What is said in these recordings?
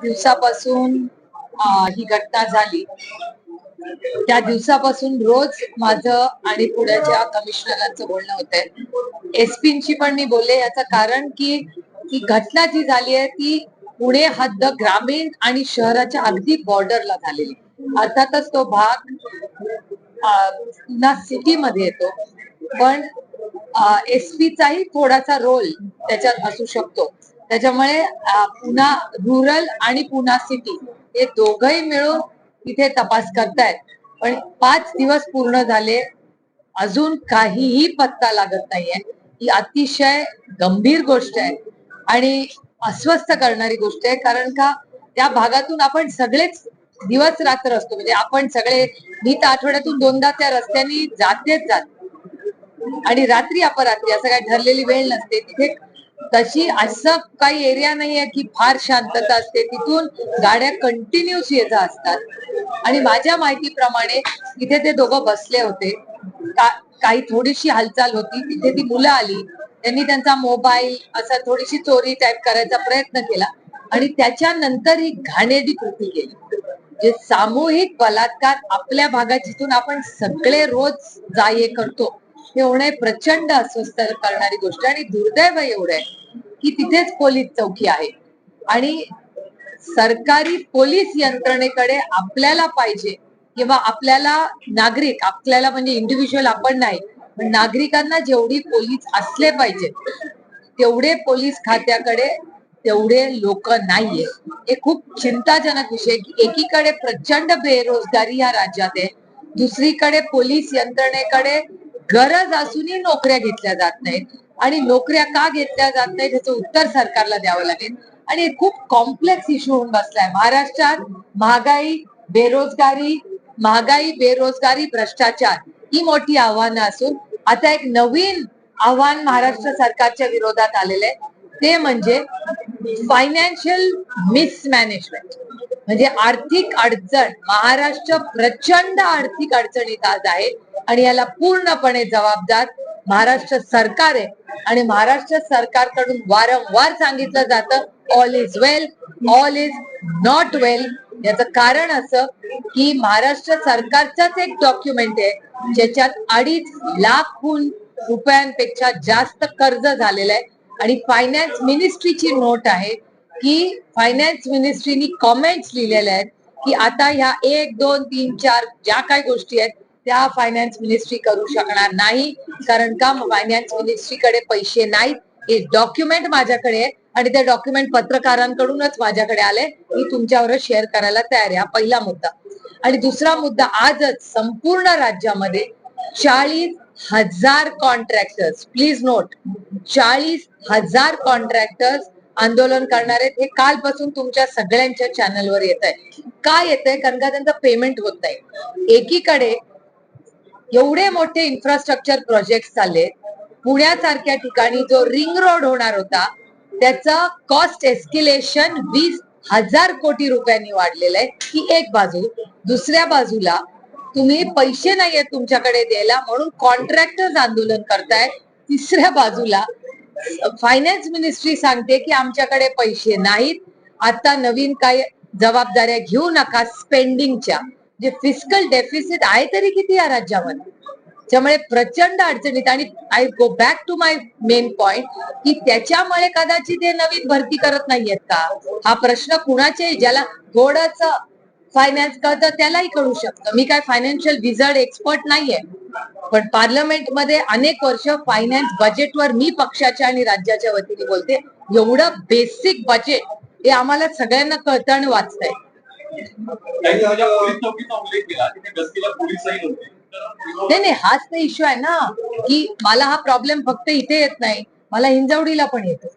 दिवसापासून ही घटना झाली. त्या दिवसापासून रोज माझं आणि पुण्याच्या कमिशनरांचं बोलणं होतंय. एसपींची पण मी बोलले याचं कारण की ही घटना जी झाली आहे ती पुणे हद्द ग्रामीण आणि शहराच्या अगदी बॉर्डरला झालेली. अर्थातच तो भाग ना सिटीमध्ये येतो. पण एसपीचाही थोडासा रोल त्याच्यात असू शकतो. त्याच्यामुळे पुन्हा रुरल आणि पुन्हा सिटी हे दोघही मिळून तिथे तपास करतायत. पण पाच दिवस पूर्ण झाले अजून काहीही पत्ता लागत नाहीये. ही अतिशय गंभीर गोष्ट आहे आणि अस्वस्थ करणारी गोष्ट आहे. कारण का त्या भागातून आपण सगळेच दिवस रात्र असतो. म्हणजे आपण सगळे मी तर आठवड्यातून दोनदा त्या रस्त्याने जातेच जात. आणि रात्री अपरात्री असं काही ठरलेली वेळ नसते. तिथे तशी असं काही एरिया नाहीये की फार शांतता असते. तिथून गाड्या कंटिन्यूस येत असतात. आणि माझ्या माहितीप्रमाणे तिथे ते दोघं बसले होते. का- काही थोडीशी हालचाल होती. तिथे ती मुलं आली. त्यांनी त्यांचा मोबाईल असा थोडीशी चोरी टाईप करायचा प्रयत्न केला. आणि त्याच्यानंतर ही घाणेरडी कृती केली. जे सामूहिक बलात्कार आपल्या भागात जिथून आपण सगळे रोज जाये करतो हे होणे प्रचंड अस्वस्थ करणारी गोष्ट आणि दुर्दैव एवढं आहे. की तिथेच पोलीस चौकी आहे. आणि सरकारी पोलीस यंत्रणेकडे आपल्याला पाहिजे किंवा आपल्याला नागरिक आपल्याला म्हणजे इंडिव्हिज्युअल आपण नाही पण नागरिकांना जेवढी पोलीस असले पाहिजे तेवढे पोलीस खात्याकडे तेवढे लोक नाहीये. हे खूप चिंताजनक विषय की एकीकडे प्रचंड बेरोजगारी या राज्यात आहे दुसरीकडे पोलीस यंत्रणेकडे गरज असूनही नोकऱ्या घेतल्या जात नाहीत. आणि नोकऱ्या का घेतल्या जात नाहीत ह्याचं उत्तर सरकारला द्यावं लागेल. आणि खूप कॉम्प्लेक्स इश्यू होऊन बसलाय. महाराष्ट्रात महागाई बेरोजगारी महागाई बेरोजगारी भ्रष्टाचार ही मोठी आव्हानं असून आता एक नवीन आव्हान महाराष्ट्र सरकारच्या विरोधात आलेलं आहे. ते म्हणजे फायनान्शियल मिसमॅनेजमेंट म्हणजे आर्थिक अडचण महाराष्ट्र प्रचंड आर्थिक अडचणीत आज आहे आणि याला पूर्णपणे जबाबदार महाराष्ट्र सरकार आहे. आणि महाराष्ट्र सरकारकडून वारंवार सांगितलं जातं all is well all is not well याच कारण असं की महाराष्ट्र सरकारचाच एक डॉक्युमेंट आहे ज्याच्यात अडीच लाखहून रुपयांपेक्षा जास्त कर्ज झालेलं आहे. आणि फायनान्स मिनिस्ट्रीची नोट आहे की फायनान्स मिनिस्ट्रीनी कॉमेंट्स लिहिलेल्या आहेत की आता ह्या एक दोन तीन चार ज्या काही गोष्टी आहेत त्या फायनान्स मिनिस्ट्री करू शकणार नाही कारण का फायनान्स मिनिस्ट्रीकडे पैसे नाहीत. हे डॉक्युमेंट माझ्याकडे आहे आणि ते डॉक्युमेंट पत्रकारांकडूनच माझ्याकडे आले. मी तुमच्यावर शेअर करायला तयार आहे. हा पहिला मुद्दा. आणि दुसरा मुद्दा आजच संपूर्ण राज्यामध्ये चाळीस हजार कॉन्ट्रॅक्टर्स प्लीज नोट चाळीस हजार कॉन्ट्रॅक्टर्स आंदोलन करणार आहेत. हे कालपासून तुमच्या सगळ्यांच्या चॅनलवर येत आहे का येत आहे कारण का त्यांचं पेमेंट होत नाही. एकीकडे एवढे मोठे इन्फ्रास्ट्रक्चर प्रोजेक्ट चालले पुण्यासारख्या ठिकाणी जो रिंग रोड होणार होता त्याचं कॉस्ट एस्किलेशन वीस हजार कोटी रुपयांनी वाढलेलं आहे. ही एक बाजू. दुसऱ्या बाजूला तुम्ही पैसे नाहीयेत तुमच्याकडे द्यायला म्हणून कॉन्ट्रॅक्टर्स आंदोलन करताय. तिसऱ्या बाजूला फायनान्स मिनिस्ट्री सांगते की आमच्याकडे पैसे नाहीत. आता नवीन काय जबाबदाऱ्या घेऊ नका स्पेंडिंगच्या जे फिजिकल डेफिसिट आहे तरी किती या राज्यामध्ये? त्यामुळे प्रचंड अडचणीत आणि I go back to my main point की त्याच्यामुळे कदाचित हे नवीन भरती करत नाहीयेत का? हा प्रश्न कुणाचे? ज्याला थोडस फायनान्स कळतं त्यालाही कळू शकतं. मी काय फायनान्शियल विझर्ड एक्सपर्ट नाहीये. पण पार्लमेंटमध्ये अनेक वर्ष फायनान्स बजेटवर मी पक्षाच्या आणि राज्याच्या वतीने बोलते. एवढं बेसिक बजेट हे आम्हाला सगळ्यांना कळतं आणि वाचतंय. नाही नाही हाच तर इश्यू आहे ना की मला हा प्रॉब्लेम फक्त इथे येत नाही. मला हिंजवडीला पण येतो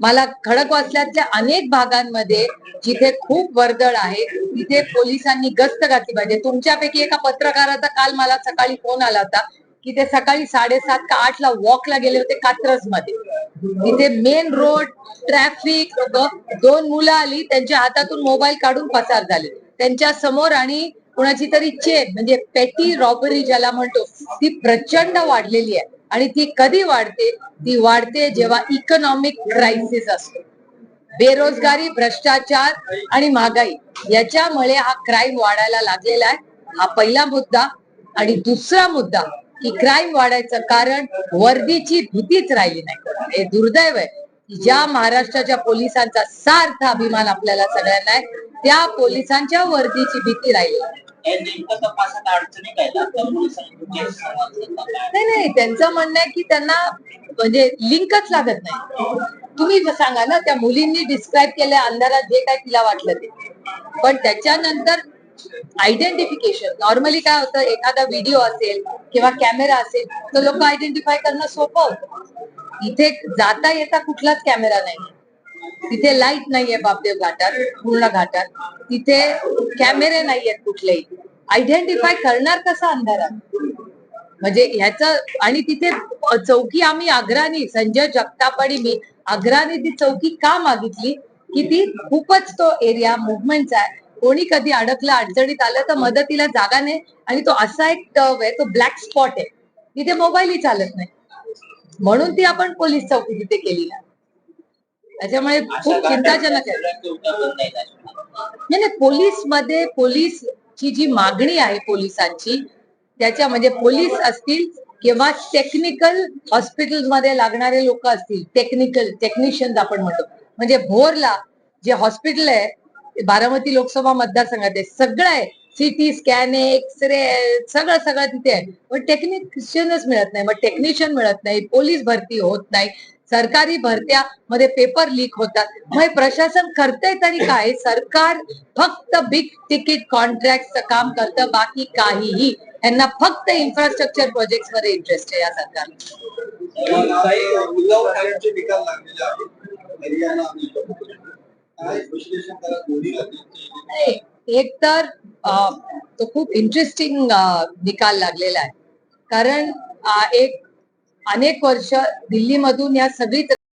मला खडकवासल्यातल्या अनेक भागांमध्ये जिथे खूप वर्दळ आहे तिथे पोलिसांनी गस्त घातली पाहिजे. तुमच्यापैकी एका पत्रकाराचा काल मला सकाळी फोन आला होता. की ते सकाळी साडेसात का आठ ला वॉकला गेले होते कात्रजमध्ये तिथे मेन रोड ट्रॅफिक दोन मुलं आली त्यांच्या हातातून मोबाईल काढून पसार झाले. त्यांच्यासमोर आणि कुणाची तरी चेन म्हणजे पेटी रॉबरी ज्याला म्हणतो ती प्रचंड वाढलेली आहे. आणि ती कधी वाढते? ती वाढते जेव्हा इकॉनॉमिक क्रायसिस असतो. बेरोजगारी भ्रष्टाचार आणि महागाई याच्यामुळे हा क्राईम वाढायला लागलेला आहे. हा पहिला मुद्दा आणि दुसरा मुद्दा की क्राईम वाढायचं कारण वर्दीची भीतीच राहिली नाही कोणाला. हे दुर्दैव आहे की ज्या महाराष्ट्राच्या पोलिसांचा सार्थ अभिमान आपल्याला सगळ्यांना आहे त्या पोलिसांच्या वर्दीची भीती राहिली नाही. नाही त्यांचं म्हणणं आहे की त्यांना म्हणजे लिंकच लागत नाही तुम्ही सांगा ना त्या मुलींनी डिस्क्राईब केल्या अंधारात जे काय तिला वाटलं ते पण त्याच्यानंतर आयडेंटिफिकेशन नॉर्मली काय होतं एखादा व्हिडिओ असेल किंवा कॅमेरा असेल तर लोक आयडेंटिफाय करणं सोपं होतं. इथे जाता येता कुठलाच कॅमेरा नाही तिथे लाइट नाहीये बापदेव घाटात पूर्ण घाटात. तिथे कॅमेरे नाहीयेत कुठलेही. आयडेंटिफाय करणार कसा अंधारात? म्हणजे ह्याच आणि तिथे चौकी आम्ही आग्रानी संजय जगताप आणि मी आग्राने ती चौकी का मागितली? की ती खूपच तो एरिया मुवमेंटचा आहे. कोणी कधी अडकलं अडचणीत आलं तर मदतीला जागा नाही. आणि तो असा एक टर्व आहे तो ब्लॅक स्पॉट आहे. तिथे मोबाईलही चालत नाही. म्हणून ती आपण पोलीस चौकी तिथे केली ना. त्याच्यामुळे खूप चिंताजनक आहे. नाही पोलीसमध्ये पोलीसची जी मागणी आहे पोलिसांची त्याच्या म्हणजे पोलीस असतील किंवा टेक्निकल हॉस्पिटलमध्ये लागणारे लोक असतील टेक्निकल टेक्निशियन्स आपण म्हणतो. म्हणजे भोरला जे हॉस्पिटल आहे बारामती लोकसभा मतदारसंघात आहे. सगळं आहे. सिटी स्कॅन आहे एक्सरे सगळं सगळं तिथे आहे. पण टेक्निशियनच मिळत नाही. मग टेक्निशियन मिळत नाही. पोलीस भरती होत नाही. सरकारी भरत्या मध्ये पेपर लीक होतात. मग हे प्रशासन करतंय तरी काय? सरकार फक्त बिग तिकीट कॉन्ट्रॅक्टचं काम करतं. बाकी काहीही. यांना फक्त इन्फ्रास्ट्रक्चर प्रोजेक्टमध्ये इंटरेस्ट आहे या सरकारला. एक तर तो खूप इंटरेस्टिंग निकाल लागलेला आहे. कारण एक अनेक वर्ष दिल्लीमधून या सगळी